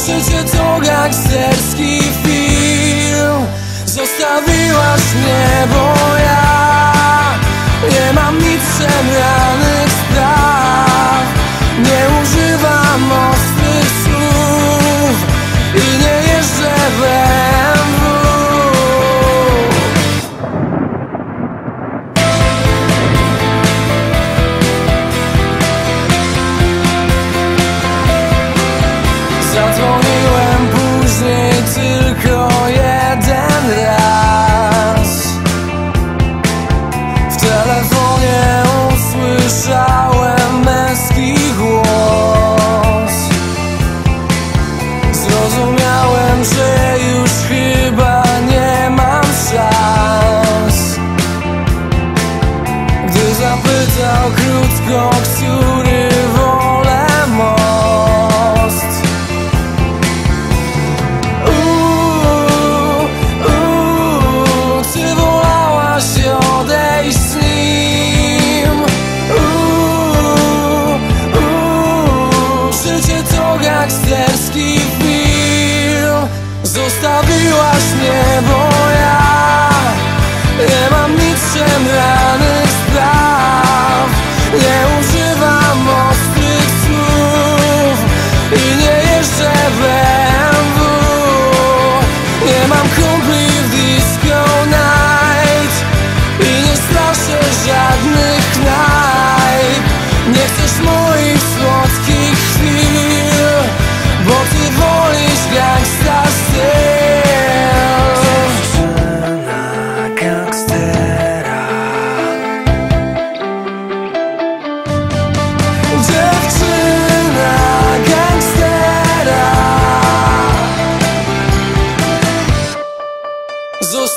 Noszę cię tą gangsterski film. Zostawiłaś mnie, bo zapytał krótko, który wolę most. Uuu, uuu, Ty wolałaś odejść z nim? Uuu, uuu, Życie to gangsterski film? Zostawiłaś mnie, bo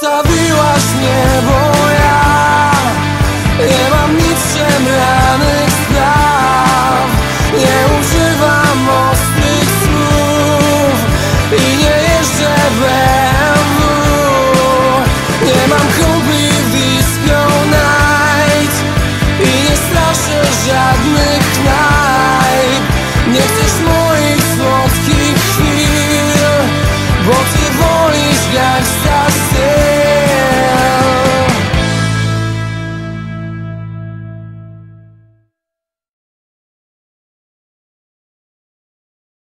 Zostawiłaś mnie, bo ja Nie mam nic szemranych spraw. Nie używam ostrych słów I nie jeżdżę we